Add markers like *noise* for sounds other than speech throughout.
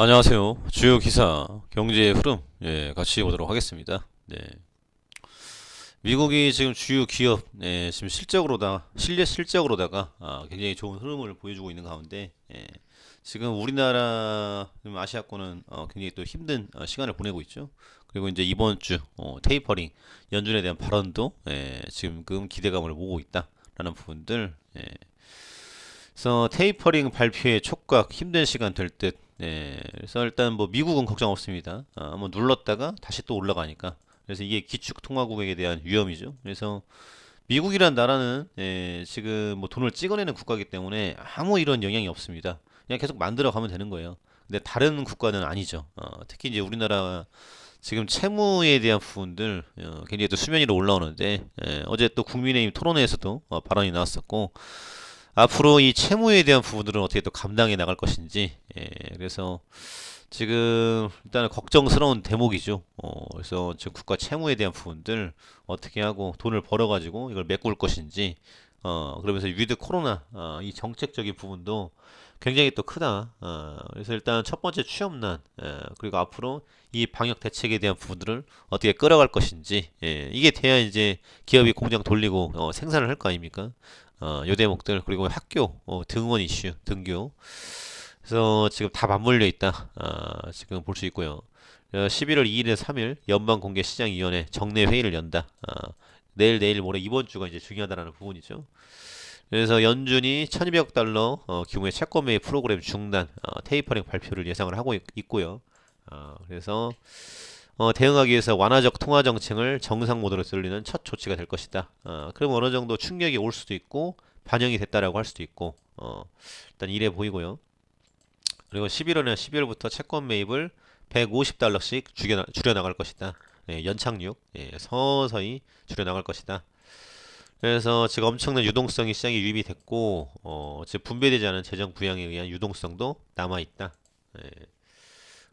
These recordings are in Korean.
안녕하세요. 주요 기사, 경제의 흐름, 예, 같이 보도록 하겠습니다. 네. 미국이 지금 주요 기업, 예, 지금 실적으로다, 실내 실적으로다가 아, 굉장히 좋은 흐름을 보여주고 있는 가운데, 예, 지금 우리나라 좀 아시아권은 어, 굉장히 또 힘든 어, 시간을 보내고 있죠. 그리고 이제 이번 주 어, 테이퍼링 연준에 대한 발언도 예, 지금 기대감을 모으고 있다라는 부분들. 예. 그래서 테이퍼링 발표의 촉각 힘든 시간 될 듯. 네, 그래서 일단 뭐 미국은 걱정 없습니다. 아, 한번 눌렀다가 다시 또 올라가니까. 그래서 이게 기축 통화국에 대한 위험이죠. 그래서 미국이란 나라는 예, 지금 뭐 돈을 찍어내는 국가이기 때문에 아무 이런 영향이 없습니다. 그냥 계속 만들어 가면 되는 거예요. 근데 다른 국가는 아니죠. 어, 특히 이제 우리나라 지금 채무에 대한 부분들 어, 굉장히 또 수면 위로 올라오는데 예, 어제 또 국민의힘 토론회에서도 어, 발언이 나왔었고 앞으로 이 채무에 대한 부분들은 어떻게 또 감당해 나갈 것인지 예, 그래서 지금 일단은 걱정스러운 대목이죠. 어, 그래서 지금 국가 채무에 대한 부분들 어떻게 하고 돈을 벌어가지고 이걸 메꿀 것인지 어, 그러면서 위드 코로나 어, 이 정책적인 부분도 굉장히 또 크다. 어, 그래서 일단 첫 번째 취업난 예, 그리고 앞으로 이 방역 대책에 대한 부분들을 어떻게 끌어갈 것인지 예, 이게 돼야 이제 기업이 공장 돌리고 어, 생산을 할 거 아닙니까? 어, 요 대목들 그리고 학교 어, 등원 이슈 등교. 그래서 지금 다 맞물려 있다. 아, 지금 볼 수 있고요. 어, 11월 2일에 3일 연방공개시장위원회 정례 회의를 연다. 아, 내일 내일 모레 이번 주가 이제 중요하다라는 부분이죠. 그래서 연준이 1200억 달러 어, 규모의 채권 매입 프로그램 중단 어, 테이퍼링 발표를 예상을 하고 있, 있고요. 어, 그래서 어, 대응하기 위해서 완화적 통화 정책을 정상 모드로 돌리는 첫 조치가 될 것이다. 어, 그럼 어느 정도 충격이 올 수도 있고 반영이 됐다라고 할 수도 있고 어, 일단 이래 보이고요. 그리고 11월에 12월부터 채권 매입을 150달러씩 줄여, 줄여 나갈 것이다. 예, 연착륙 예, 서서히 줄여 나갈 것이다. 그래서 지금 엄청난 유동성이 시장에 유입이 됐고 어, 지금 분배되지 않은 재정 부양에 의한 유동성도 남아 있다. 예.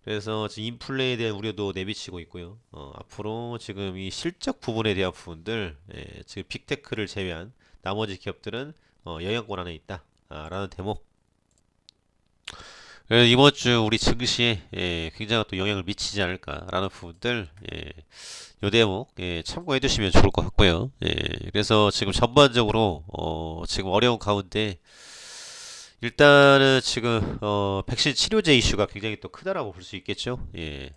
그래서 지금 인플레에 대한 우려도 내비치고 있고요. 어, 앞으로 지금 이 실적 부분에 대한 부분들, 예, 지금 빅테크를 제외한 나머지 기업들은 어, 영향권 안에 있다라는 대목. 그래서 이번 주 우리 증시에 예, 굉장한 또 영향을 미치지 않을까라는 부분들, 예, 요 대목 예, 참고해 주시면 좋을 것 같고요. 예, 그래서 지금 전반적으로 어, 지금 어려운 가운데 일단은 지금 어, 백신 치료제 이슈가 굉장히 또 크다라고 볼 수 있겠죠. 예.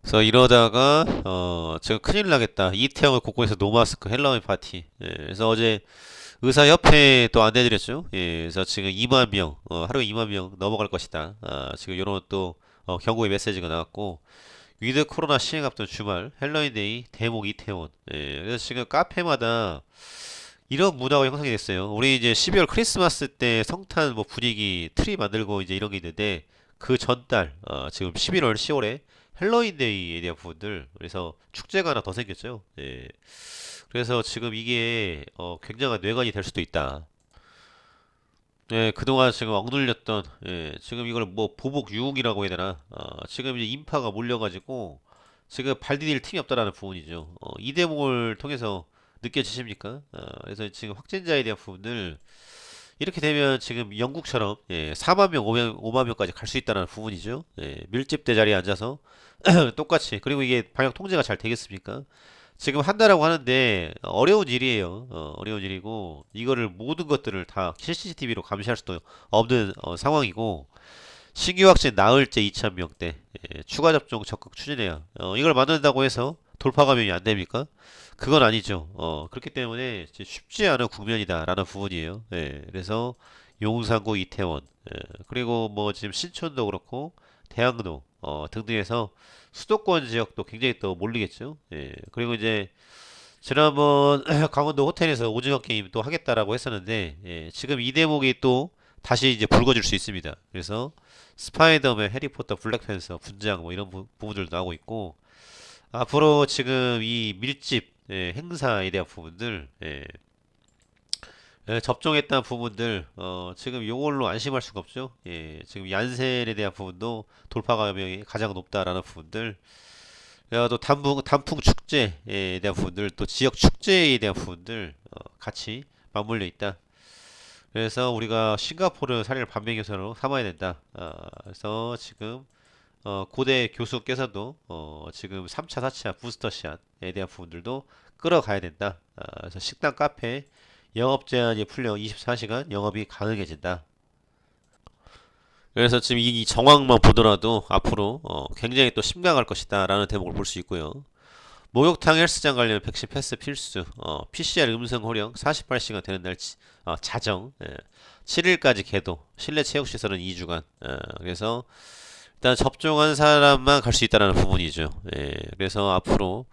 그래서 이러다가 어, 지금 큰일 나겠다. 이태원을 곳곳에서 노마스크 헬로윈 파티. 예. 그래서 어제 의사협회 또 안내드렸죠. 예. 그래서 지금 2만 명, 어, 하루에 2만 명 넘어갈 것이다. 아, 지금 이런 또 어, 경고의 메시지가 나왔고 위드 코로나 시행 앞둔 주말 헬로윈데이 대목 이태원. 예. 그래서 지금 카페마다 이런 문화가 형성이 됐어요. 우리 이제 12월 크리스마스 때 성탄 뭐 분위기 트리 만들고 이제 이런 게 있는데 그 전달 어, 지금 11월 10월에 헬로윈데이에 대한 부분들 그래서 축제가 하나 더 생겼죠. 예. 그래서 지금 이게 어, 굉장한 뇌관이 될 수도 있다. 예, 그동안 지금 억눌렸던 예, 지금 이걸 뭐 보복 유혹이라고 해야 되나? 어, 지금 이제 인파가 몰려가지고 지금 발 디딜 틈이 없다라는 부분이죠. 어, 이 대목을 통해서 느껴지십니까? 어, 그래서 지금 확진자에 대한 부분을 이렇게 되면 지금 영국처럼 예, 4만 명, 5만, 5만 명까지 갈 수 있다는 부분이죠. 예, 밀집대 자리에 앉아서 *clears throat* 똑같이 그리고 이게 방역 통제가 잘 되겠습니까? 지금 한다라고 하는데 어려운 일이에요. 어, 어려운 일이고 이거를 모든 것들을 다 CCTV로 감시할 수도 없는 어, 상황이고 신규 확진 나흘째 2,000명대 예, 추가 접종 적극 추진해요. 어, 이걸 만든다고 해서 돌파 감염이 안 됩니까? 그건 아니죠. 어, 그렇기 때문에 쉽지 않은 국면이다라는 부분이에요. 예, 그래서 용산구 이태원, 예, 그리고 뭐 지금 신촌도 그렇고 대학로 어, 등등에서 수도권 지역도 굉장히 또 몰리겠죠. 예, 그리고 이제 지난번 *clears throat* 강원도 호텔에서 오징어 게임 또 하겠다라고 했었는데 예, 지금 이 대목이 또 다시 이제 불거질 수 있습니다. 그래서 스파이더맨, 해리포터, 블랙팬서, 분장 뭐 이런 부, 부분들도 나오고 있고 앞으로 지금 이 밀집 예, 행사에 대한 부분들 예, 예, 접종했다는 부분들 어, 지금 요걸로 안심할 수가 없죠. 예, 지금 얀센에 대한 부분도 돌파 감염이 가장 높다라는 부분들 야, 또 단풍 단풍 축제에 대한 부분들 또 지역 축제에 대한 부분들 어, 같이 맞물려 있다. 그래서 우리가 싱가포르 사례를 반면교사로 삼아야 된다. 어, 그래서 지금 어, 고대 교수께서도 어, 지금 3차, 4차 부스터샷에 대한 부분들도 끌어가야 된다. 어, 그래서 식당, 카페 영업 제한이 풀려 24시간 영업이 가능해진다. 그래서 지금 이 정황만 보더라도 앞으로 어, 굉장히 또 심각할 것이다라는 대목을 볼 수 있고요. 목욕탕 헬스장 관련 백신 패스 필수, 어, PCR 음성 호령 48시간 되는 날 지- 어, 자정, 예, 7일까지 개도, 실내 체육시설은 2주간. 어, 그래서 일단 접종한 사람만 갈 수 있다는 부분이죠. 예, 그래서 앞으로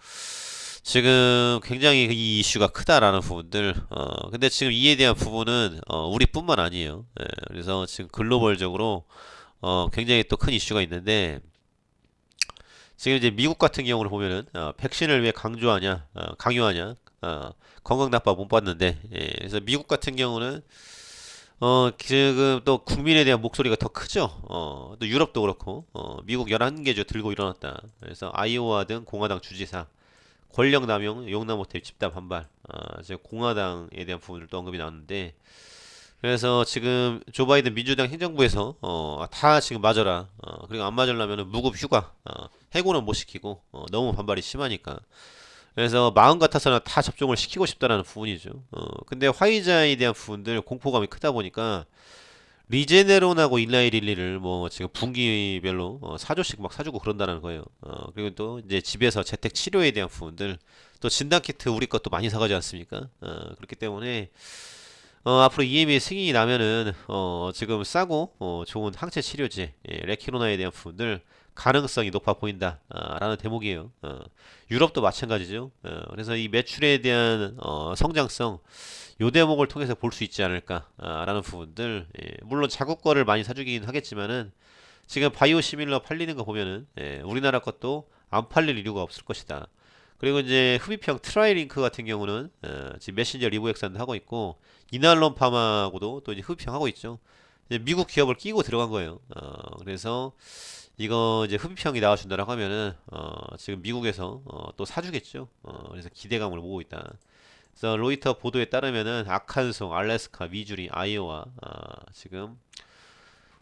지금 굉장히 이 이슈가 크다라는 부분들, 어, 근데 지금 이에 대한 부분은 어, 우리뿐만 아니에요. 예, 그래서 지금 글로벌적으로 어, 굉장히 또 큰 이슈가 있는데. 지금 이제 미국 같은 경우를 보면은 어, 백신을 왜 강조하냐, 어, 강요하냐, 어, 건강 나빠 못 받는데, 예, 그래서 미국 같은 경우는 어, 지금 또 국민에 대한 목소리가 더 크죠. 어, 또 유럽도 그렇고, 어, 미국 11개 주 들고 일어났다. 그래서 아이오와 등 공화당 주지사 권력 남용, 용납 못해 집단 반발, 어, 지금 공화당에 대한 부분을 또 언급이 나왔는데, 그래서 지금 조 바이든 민주당 행정부에서 어, 다 지금 맞아라. 어, 그리고 안 맞으려면 무급 휴가, 어, 해고는 못 시키고 어, 너무 반발이 심하니까. 그래서 마음 같아서는 다 접종을 시키고 싶다라는 부분이죠. 어, 근데 화이자에 대한 부분들 공포감이 크다 보니까 리제네론하고 일라이릴리를 뭐 지금 분기별로 어, 4조씩 막 사주고 그런다는 거예요. 어, 그리고 또 이제 집에서 재택 치료에 대한 부분들 또 진단 키트 우리 것도 많이 사가지 않습니까? 어, 그렇기 때문에 어, 앞으로 EMA 승인이 나면은 어, 지금 싸고 어, 좋은 항체 치료제 예, 레키노나에 대한 부분들 가능성이 높아 보인다 아, 라는 대목이에요. 어, 유럽도 마찬가지죠. 어, 그래서 이 매출에 대한 어, 성장성 요 대목을 통해서 볼 수 있지 않을까 아, 라는 부분들 예, 물론 자국 거를 많이 사주긴 하겠지만은 지금 바이오 시밀러 팔리는 거 보면은 예, 우리나라 것도 안 팔릴 이유가 없을 것이다. 그리고 이제 흡입형 트라이링크 같은 경우는 어, 지금 메신저 리보엑산도 하고 있고 이날론 파마하고도 또 이제 흡입형 하고 있죠. 미국 기업을 끼고 들어간 거예요. 어, 그래서 이거 이제 흡입형이 나와준다라고 하면은 어, 지금 미국에서 어, 또 사주겠죠. 어, 그래서 기대감을 모으고 있다. 그래서 로이터 보도에 따르면은 아칸소, 알래스카, 미주리, 아이오와 어, 지금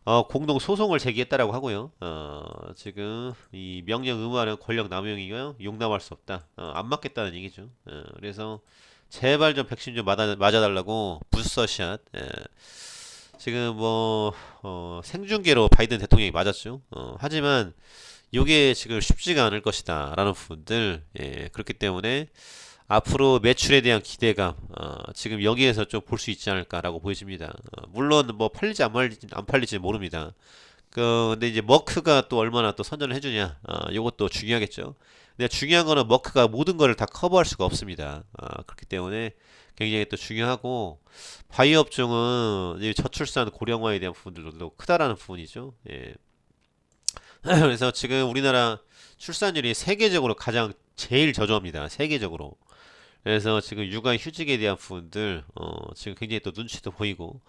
어, 공동 소송을 제기했다라고 하고요. 어, 지금 이 명령 의무화는 권력 남용이고요. 용납할 수 없다. 어, 안 맞겠다는 얘기죠. 어, 그래서 제발 좀 백신 좀 맞아, 맞아달라고 부스터샷. 예. 지금 뭐 어, 생중계로 바이든 대통령이 맞았죠. 어, 하지만 이게 지금 쉽지가 않을 것이다라는 부분들. 예, 그렇기 때문에 앞으로 매출에 대한 기대감, 어, 지금 여기에서 좀 볼 수 있지 않을까라고 보여집니다. 어, 물론 뭐 팔리지 안 팔리지 안 팔릴지 모릅니다. 그 근데 이제 머크가 또 얼마나 또 선전을 해주냐, 어, 이것도 중요하겠죠. 근데 중요한 거는 머크가 모든 거를 다 커버할 수가 없습니다. 어, 그렇기 때문에 굉장히 또 중요하고 바이오 업종은 이 저출산 고령화에 대한 부분들도 크다라는 부분이죠. 예. *clears throat* 그래서 지금 우리나라 출산율이 세계적으로 가장 제일 저조합니다. 세계적으로. 그래서 지금 육아 휴직에 대한 부분들 어, 지금 굉장히 또 눈치도 보이고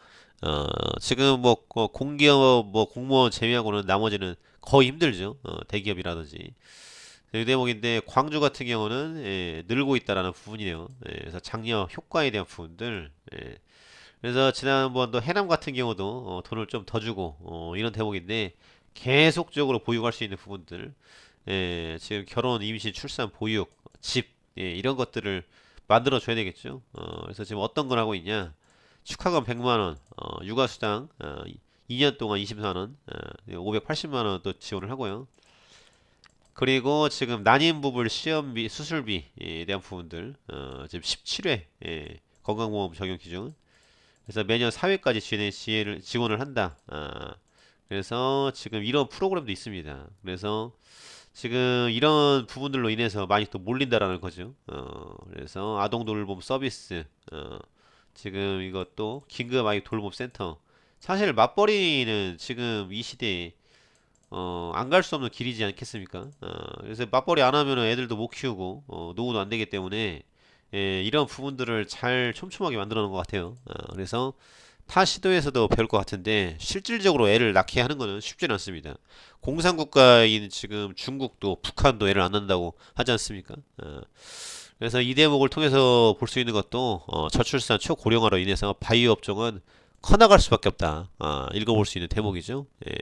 어, 지금 뭐 어, 공기업 뭐 공무원 제외하고는 나머지는 거의 힘들죠. 어, 대기업이라든지 이 대목인데 광주 같은 경우는 예, 늘고 있다라는 부분이네요. 예, 그래서 장려 효과에 대한 부분들 예, 그래서 지난번도 해남 같은 경우도 어, 돈을 좀 더 주고 어, 이런 대목인데 계속적으로 보유할 수 있는 부분들 예, 지금 결혼, 임신, 출산, 보육, 집 예, 이런 것들을 만들어 줘야 되겠죠. 어, 그래서 지금 어떤 걸 하고 있냐? 축하금 100만 원, 어, 육아수당 어, 2년 동안 24만 원, 어, 580만 원 또 지원을 하고요. 그리고 지금 난임 부부 시험비, 수술비에 대한 부분들 어, 지금 17회 예, 건강보험 적용 기준 그래서 매년 4회까지 지원을, 지원을 지원을 한다. 아, 그래서 지금 이런 프로그램도 있습니다. 그래서 지금 이런 부분들로 인해서 많이 또 몰린다라는 거죠. 어, 그래서 아동 돌봄 서비스, 어, 지금 이것도 긴급 아이 돌봄 센터. 사실 맞벌이는 지금 이 시대에 어, 안 갈 수 없는 길이지 않겠습니까? 어, 그래서 맞벌이 안 하면 애들도 못 키우고 어, 노후도 안 되기 때문에 예, 이런 부분들을 잘 촘촘하게 만들어 놓은 것 같아요. 어, 그래서 타 시도에서도 배울 것 같은데 실질적으로 애를 낳게 하는 거는 쉽지는 않습니다. 공산국가인 지금 중국도 북한도 애를 안 낳는다고 하지 않습니까? 어, 그래서 이 대목을 통해서 볼 수 있는 것도 어, 저출산 초고령화로 인해서 바이오 업종은 커나갈 수밖에 없다. 아, 읽어볼 수 있는 대목이죠. 예.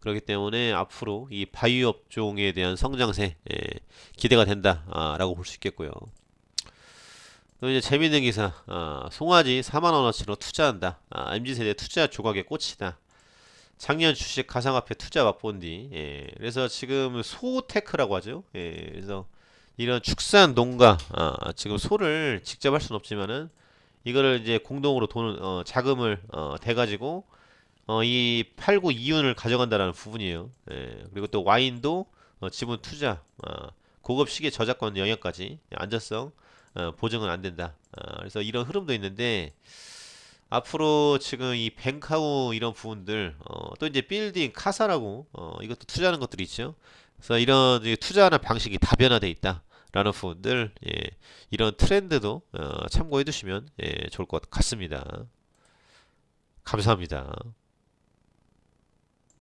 그렇기 때문에 앞으로 이 바이오 업종에 대한 성장세 예, 기대가 된다라고 볼수 있겠고요. 또 이제 재밌는 기사, 아, 송아지 4만 원어치로 투자한다. 아, mz 세대 투자 조각에 꽂히다. 작년 주식 가상화폐 투자 맛본 뒤, 예, 그래서 지금 소테크라고 하죠. 예, 그래서 이런 축산 농가, 아, 지금 소를 직접 할 수는 없지만은 이거를 이제 공동으로 돈, 어, 자금을 어, 대가지고 어, 이 팔고 이윤을 가져간다라는 부분이에요. 예, 그리고 또 와인도 어, 지분 투자, 어, 고급 시계 저작권 영역까지 안전성 어, 보증은 안 된다. 어, 그래서 이런 흐름도 있는데 앞으로 지금 이 뱅카우 이런 부분들 어, 또 이제 빌딩 카사라고 어, 이것도 투자하는 것들이 있죠. 그래서 이런 이 투자하는 방식이 다변화돼 있다 라는 부분들 예, 이런 트렌드도 어, 참고해 두시면 예, 좋을 것 같습니다. 감사합니다.